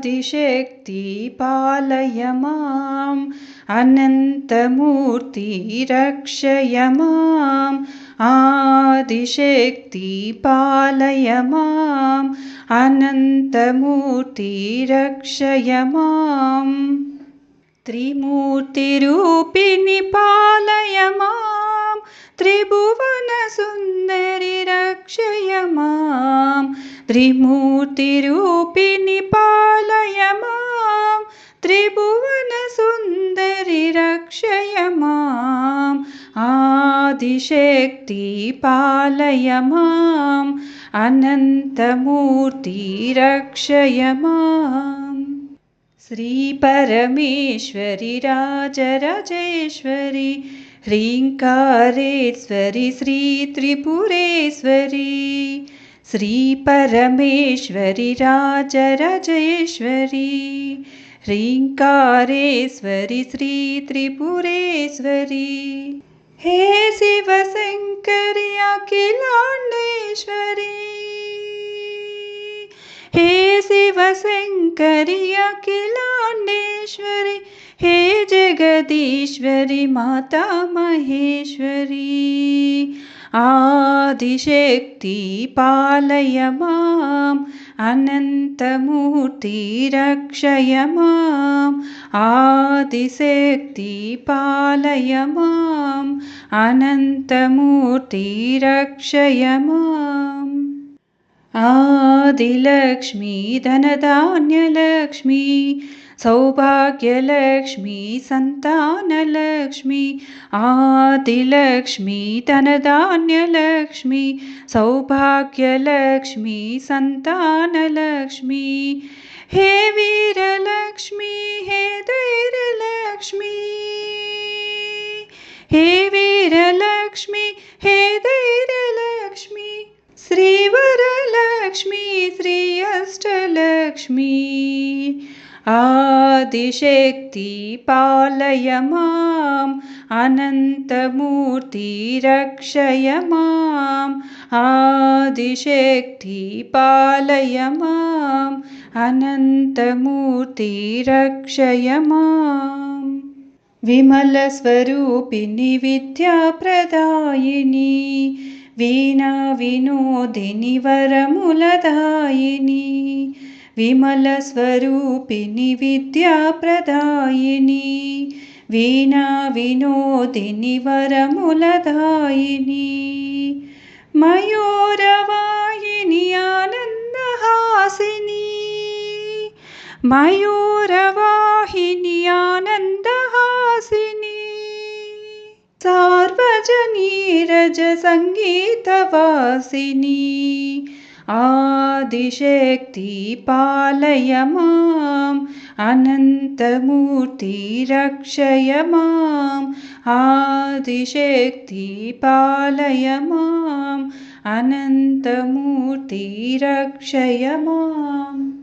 आदिशक्ति पालय माम् अनन्तमूर्ति रक्षय माम् आदिशक्ति पालय माम् अनन्तमूर्ति रक्षय माम्। त्रिमूर्तिरूपिणि पालय माम् त्रिभुवनसुन्दरि रक्षय माम् त्रिमूर्तिरूपिणि पालय माम् त्रिभुवनसुन्दरि रक्षय माम् आदिशक्ति पालय माम् अनन्तमूर्ति रक्षय माम्। श्रीपरमेश्वरि राजराजेश्वरि ह्रीङ्कारेश्वरि श्रीत्रिपुरेश्वरी श्रीपरमेश्वरि राजराजेश्वरी ह्रीङ्कारेश्वरि श्रीत्रिपुरेश्वरी। हे शिवशङ्करि अखिलाण्डेश्वरी हे शिवशङ्करि अखिलाण्डेश्वरि हे जगदीश्वरि माता महेश्वरी आदिशक्ति पालय माम् अनन्तमूर्ति रक्षय माम् आदिशक्ति पालय माम् अनन्तमूर्ति रक्षय माम्। आदिलक्ष्मी धनधान्यलक्ष्मी सौभाग्यलक्ष्मी सन्तानलक्ष्मी आदिलक्ष्मी धनधान्यलक्ष्मी सौभाग्यलक्ष्मी सन्तानलक्ष्मी। हे वीरलक्ष्मी हे धैर्यलक्ष्मी। हे वीरलक्ष्मी हे धैर्यलक्ष्मी। श्रीवरलक्ष्मी श्री अष्टलक्ष्मी आदिशक्ति पालय माम् अनन्तमूर्ति रक्षय माम् आदिशक्ति पालय माम् अनन्तमूर्ति रक्षय माम्। विमलस्वरूपिणि विद्याप्रदायिनी वीणा विनोदिनि वरमुलदायिनी विमलस्वरूपिणि विद्याप्रदायिनी वीणा विनोदिनि वरमुलदायिनी। मयूरवाहिनि आनन्दहासिनी मयूरवाहिनि आनन्दहासिनी। सार्वजनीरजसङ्गीतवासिनी आदिशक्ति पालय माम् अनन्तमूर्ति रक्षय माम् आदिशक्ति पालय माम् अनन्तमूर्ति रक्षय माम्